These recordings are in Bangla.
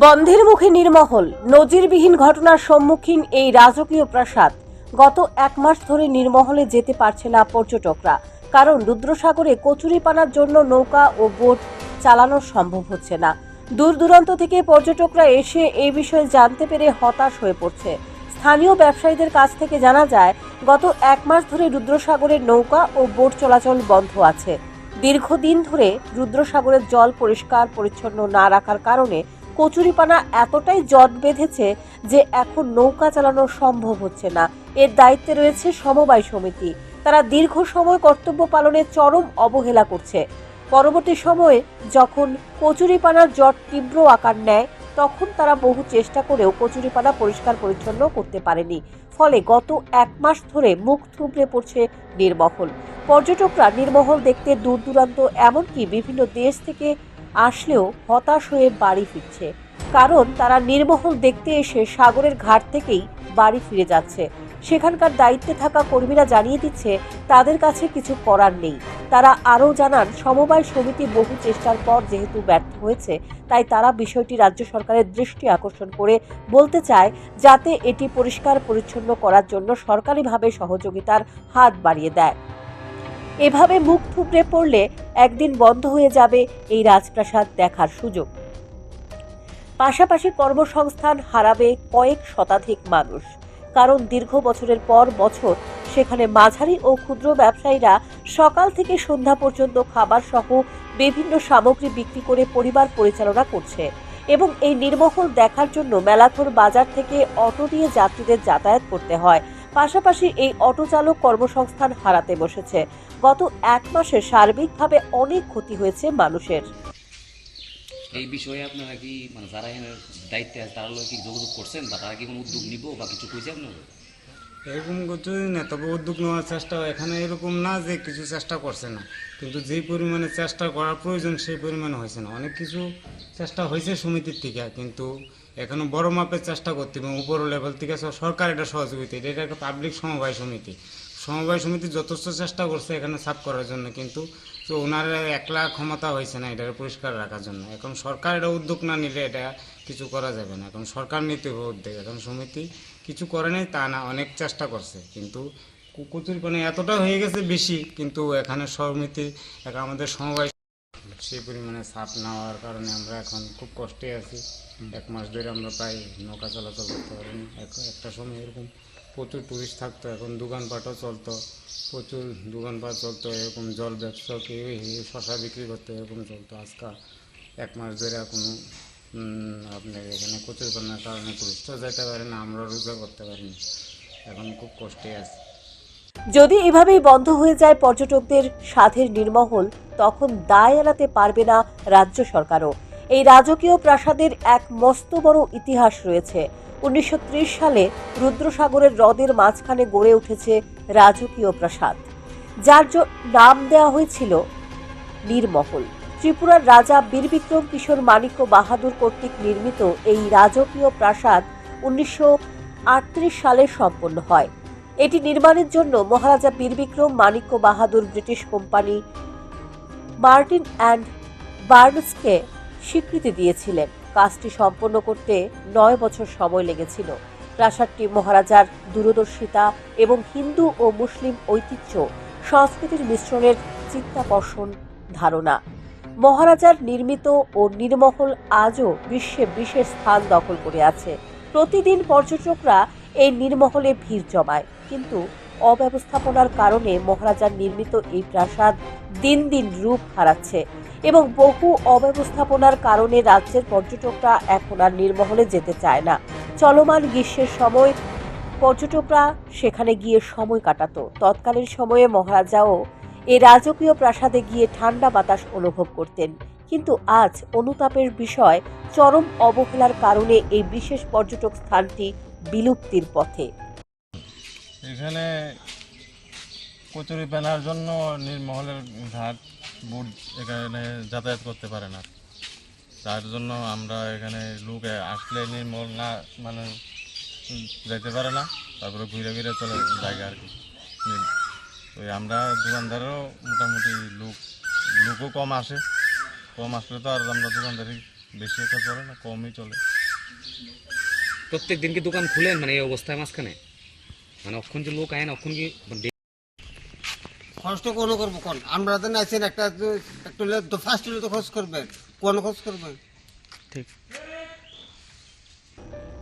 বন্ধের মুখে নির্মহল, নজিরবিহীন ঘটনার সম্মুখীন এই রাজকীয় প্রাসাদ। গত এক মাস ধরে নির্মহলে যেতে পারছে না পর্যটকরা, কারণ রুদ্রসাগরে কচুরিপানার জন্য নৌকা ও বোট চালানো সম্ভব হচ্ছে না। দূর দূরান্ত থেকে পর্যটকরা এসে এই বিষয়ে জানতে পেরে হতাশ হয়ে পড়ছে। স্থানীয় ব্যবসায়ীদের কাছ থেকে জানা যায়, গত এক মাস ধরে রুদ্রসাগরের নৌকা ও বোট চলাচল বন্ধ আছে। দীর্ঘদিন ধরে রুদ্রসাগরের জল পরিষ্কার পরিচ্ছন্ন না রাখার কারণে কচুরিপানা এতটাই জট বেঁধেছে যে এখন নৌকা চালানো সম্ভব হচ্ছে না। এর দায়িত্বে রয়েছে সমবায় সমিতি। তারা দীর্ঘ সময় কর্তব্য পালনে চরম অবহেলা করছে। পরবর্তী সময়ে যখন কচুরিপানার জট তীব্র আকার নেয়, তখন তারা বহু চেষ্টা করেও কচুরিপানা পরিষ্কার পরিচ্ছন্ন করতে পারেনি। ফলে গত এক মাস ধরে মুখ থুবড়ে পড়ছে নির্মহল। পর্যটকরা নির্মহল দেখতে দূর দূরান্ত এমনকি বিভিন্ন দেশ থেকে আসলেও হতাশ হয়ে বাড়ি ফিরছে। কারণ তারা নির্মহল দেখতে এসে সাগরের ঘাট থেকেই বাড়ি ফিরে যাচ্ছে। সেখানকার দায়িত্বে থাকা কর্মীরা জানিয়ে দিচ্ছে, তাদের কাছে কিছু করার নেই। তারা আরও জানান, সমবায় সমিতি বহু চেষ্টার পর যেহেতু ব্যর্থ হয়েছে, তাই তারা বিষয়টি রাজ্য সরকারের দৃষ্টি আকর্ষণ করে বলতে চায়, যাতে এটি পরিষ্কার পরিচ্ছন্ন করার জন্য সরকারিভাবে সহযোগিতার হাত বাড়িয়ে দেয়। এভাবে মুখ থুবড়ে পড়লে একদিন বন্ধ হয়ে যাবে এই রাজপ্রাসাদ দেখার সুযোগ। পাশাপাশি কর্মসংস্থান হারাবে কয়েক শতাধিক মানুষ, কারণ দীর্ঘ বছরের পর বছর সেখানে মাঝারি ও ক্ষুদ্র ব্যবসায়ীরা সকাল থেকে সন্ধ্যা পর্যন্ত খাবার সহ বিভিন্ন সামগ্রী বিক্রি করে পরিবার পরিচালনা করছে এবং এই নির্মহল দেখার জন্য মেলাথর বাজার থেকে অটো দিয়ে যাত্রীদের যাতায়াত করতে হয়। পাশাপাশি এই অটো চালক কর্মসংস্থান হারাতে বসেছে। গত এক মাসে সার্বিকভাবে অনেক ক্ষতি হয়েছে মানুষের। এই বিষয়ে আপনারা কি মানে যারা এখানে দায়িত্বে আছে তারা কি যোগাযোগ করছেন বা তারা কি কোনো উদ্যোগ নিব বা কিছু কইছে আপনারা? এরকম কিছুই না তবে উদ্যোগ নেওয়ার চেষ্টা এখানে এরকম না যে কিছু চেষ্টা করছে না। কিন্তু যে পরিমাণে চেষ্টা করার প্রয়োজন সেই পরিমাণে হয়েছে না। অনেক কিছু চেষ্টা হয়েছে সমিতির থেকে কিন্তু এখনও বড় মাপের চেষ্টা করতে হবে উপর লেভেল থেকে সরকার এটা সহযোগিতা এটা একটা পাবলিক সমবায় সমিতি। সমবায় সমিতি যথেষ্ট চেষ্টা করছে এখানে সাফ করার জন্য, কিন্তু তো ওনার একলা ক্ষমতা হয়েছে না এটা পরিষ্কার রাখার জন্য। এখন সরকার এটা উদ্যোগ না নিলে এটা কিছু করা যাবে না। এখন সরকার নিতে হবে উদ্যোগ। এখন সমিতি কিছু করে নাই, তা না, অনেক চেষ্টা করছে। কিন্তু কুকুর মানে এতটা হয়ে গেছে বেশি, কিন্তু এখানে সমিতি আমাদের সমবায় সেই পরিমাণে সাপ না হওয়ার কারণে আমরা এখন খুব কষ্টে আছি। এক মাস ধরে আমরা প্রায় নৌকা চলাচল করতে পারিনি। এক- একটা সময় এরকম প্রচুর টুরিস্ট থাকতো এখন দোকানপাটও চলতো প্রচুর দোকানপাট চলতো এরকম জল ব্যবসা কেউ শশা বিক্রি করতো এরকম চলতো। আজকাল এক মাস ধরে কোনো আপনার এখানে প্রচুর করার কারণে টুরিস্টও যেতে পারে না আমরা রোজগার করতে পারিনি। এখন খুব কষ্টে আছি। যদি এভাবেই বন্ধ হয়ে যায় পর্যটকদের সাধের নির্মহল তখন দায় এড়াতে পারবে না রাজ্য সরকারও। এই রাজকীয় প্রাসাদের এক মস্ত বড় ইতিহাস রয়েছে। উনিশশো ত্রিশ সালে রুদ্রসাগরের হ্রদের মাঝখানে গড়ে উঠেছে রাজকীয় প্রাসাদ। যার নাম দেওয়া হয়েছিল নির্মহল। ত্রিপুরার রাজা বীরবিক্রম কিশোর মাণিক্য বাহাদুর কর্তৃক নির্মিত এই রাজকীয় প্রাসাদ উনিশশো আটত্রিশ সালে সম্পন্ন হয়। এটি নির্মাণের জন্য মহারাজা Birbikram Manikya Bahadur British company Martin and বার্নসকে স্বীকৃতি দিয়েছিলেন। কাজটি সম্পন্ন করতে নয় বছর সময় লেগেছিল। প্রাসাদটি মহারাজার দূরদর্শিতা এবং হিন্দু ও মুসলিম ঐতিহ্য, সংস্কৃতির মিশ্রণের চিত্তাকর্ষণ ধারণা। মহারাজার নির্মিত ও নির্মহল আজও বিশ্বে বিশেষ স্থান দখল করে আছে। প্রতিদিন পর্যটকরা এই নির্মহলে ভিড় জমায়, কিন্তু অব্যবস্থাপনার কারণে মহারাজার নির্মিত এই প্রাসাদ দিন দিন রূপ হারাচ্ছে এবং বহু অব্যবস্থাপনার কারণে রাজ্যের পর্যটকরা এখন আর নির্মহলে যেতে চায় না। চলমান গ্রীষ্মের সময় পর্যটকরা সেখানে গিয়ে সময় কাটাতো। তৎকালীন সময়ে মহারাজাও এই রাজকীয় প্রাসাদে গিয়ে ঠান্ডা বাতাস অনুভব করতেন। কিন্তু আজ অনুতাপের বিষয় চরম অবহেলার কারণে এই বিশেষ পর্যটক স্থানটি বিলুপ্তির পথে। এখানে কচুরি পেনার জন্য নির্মহলের ঘাট বুট এখানে যাতায়াত করতে পারে না। তার জন্য আমরা এখানে লোক আসলে নির্মল না মানে যাইতে পারে না, তারপরে ঘুরে ঘুরে চলে জায়গা আর কি। ওই আমরা দোকানদারও মোটামুটি লোক, লোকও কম আসে। কম আসলে তো আর আমরা দোকানদারি বেশি একটা চলে না, কমই চলে। প্রত্যেক দিন কি দোকান খুলেন মানে এই অবস্থায় মাঝখানে? মানে অক্ষণ যে লোক আয়েন অক্ষণ কি খরচ তো কোনো করব কোন? আমরা তো নাইছেন একটা তো- একটা হলে তো ফার্স্ট হলে তো খরচ করবেন কোন খরচ করবেন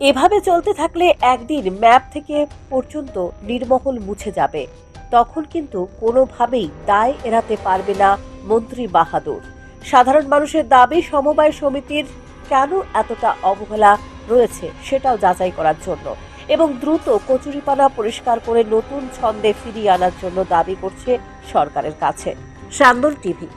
এভাবে চলতে থাকলে একদিন ম্যাপ থেকে পর্যন্ত নির্মহল মুছে যাবে। তখন কিন্তু কোনোভাবেই দায় এড়াতে পারবে না মন্ত্রী বাহাদুর। সাধারণ মানুষের দাবি সমবায় সমিতির কেন এতটা অবহেলা রয়েছে সেটাও যাচাই করার জন্য। এবং দ্রুত কচুরিপানা পরিষ্কার করে নতুন ছন্দে ফিরিয়ে আনার জন্য দাবি করছে সরকারের কাছে। সান্দর টিভি।